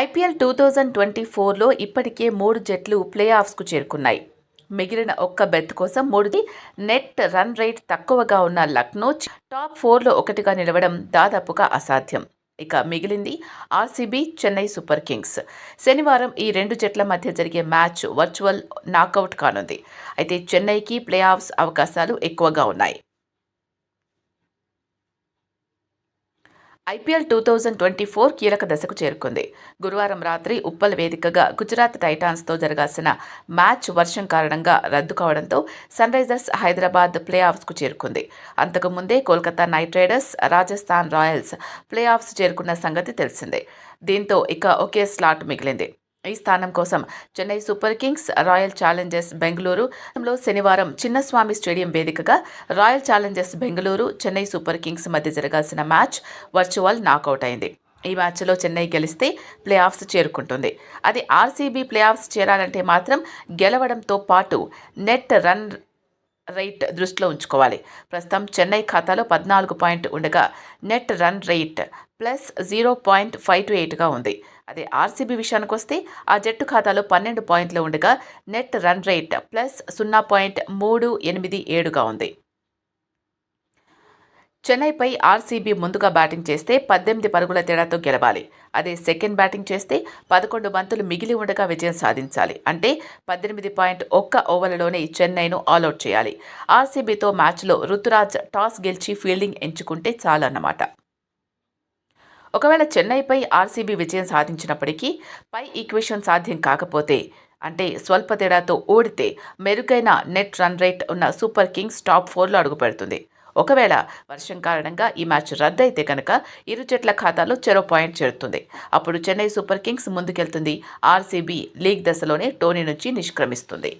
IPL two thousand twenty ఫోర్లో ఇప్పటికే మూడు జట్లు ప్లే ఆఫ్స్కు చేరుకున్నాయి. మిగిలిన ఒక్క బెత్ కోసం మూడుది నెట్ రన్ రేట్ తక్కువగా ఉన్న లక్నో టాప్ ఫోర్లో ఒకటిగా నిలవడం దాదాపుగా అసాధ్యం. ఇక మిగిలింది ఆర్సీబీ చెన్నై సూపర్ కింగ్స్. శనివారం ఈ రెండు జట్ల మధ్య జరిగే మ్యాచ్ వర్చువల్ నాకౌట్ కానుంది. అయితే చెన్నైకి ప్లే ఆఫ్స్ అవకాశాలు ఎక్కువగా ఉన్నాయి. IPL two thousand twenty four కీలక దశకు చేరుకుంది. గురువారం రాత్రి ఉప్పల్ వేదికగా గుజరాత్ టైటాన్స్తో జరగాల్సిన మ్యాచ్ వర్షం కారణంగా రద్దు కావడంతో సన్ రైజర్స్ హైదరాబాద్ ప్లే ఆఫ్స్కు చేరుకుంది అంతకుముందే Kolkata Knight Riders Rajasthan Royals playoffs చేరుకున్న సంగతి తెలిసిందే. దీంతో ఇక ఒకే స్లాట్ మిగిలింది. ఈ స్థానం కోసం Chennai Super Kings Royal Challengers బెంగళూరులో శనివారం చిన్నస్వామి స్టేడియం వేదికగా Royal Challengers Bengaluru Chennai Super Kings మధ్య జరగాల్సిన మ్యాచ్ వర్చువల్ నాకౌట్ అయింది. ఈ మ్యాచ్లో చెన్నై గెలిస్తే ప్లే ఆఫ్స్ చేరుకుంటుంది. అది ఆర్సీబీ ప్లే ఆఫ్స్ చేరాలంటే మాత్రం గెలవడంతో పాటు నెట్ రన్ రేట్ దృష్టిలో ఉంచుకోవాలి. ప్రస్తుతం చెన్నై ఖాతాలో పద్నాలుగు పాయింట్ ఉండగా net run rate plus zero point five two ఎయిట్గా ఉంది. అదే ఆర్సీబీ విషయానికి వస్తే ఆ జట్టు ఖాతాలో పన్నెండు పాయింట్లు ఉండగా నెట్ రన్ రేట్ ప్లస్ సున్నా పాయింట్ మూడు ఎనిమిది ఏడుగా ఉంది. చెన్నైపై ఆర్సీబీ ముందుగా బ్యాటింగ్ చేస్తే పద్దెనిమిది పరుగుల తేడాతో గెలవాలి. అదే సెకండ్ బ్యాటింగ్ చేస్తే పదకొండు బంతులు మిగిలి ఉండగా విజయం సాధించాలి. అంటే పద్దెనిమిది పాయింట్ ఒక్క ఓవర్లలోనే చెన్నైను ఆల్అవుట్ చేయాలి. ఆర్సీబీతో మ్యాచ్లో రుతురాజ్ టాస్ గెలిచి ఫీల్డింగ్ ఎంచుకుంటే చాలన్నమాట. ఒకవేళ చెన్నైపై ఆర్సీబీ విజయం సాధించినప్పటికీ పై ఈక్వేషన్ సాధ్యం కాకపోతే అంటే స్వల్ప తేడాతో ఓడితే మెరుగైన నెట్ రన్ రేట్ ఉన్న సూపర్ కింగ్స్ టాప్ ఫోర్లో అడుగుపెడుతుంది. ఒకవేళ వర్షం కారణంగా ఈ మ్యాచ్ రద్దయితే కనుక ఇరు జట్ల ఖాతాలో చెరో పాయింట్ చేరుతుంది. అప్పుడు చెన్నై సూపర్ కింగ్స్ ముందుకెళ్తుంది. ఆర్సీబీ లీగ్ దశలోనే టోనీ నుంచి నిష్క్రమిస్తుంది.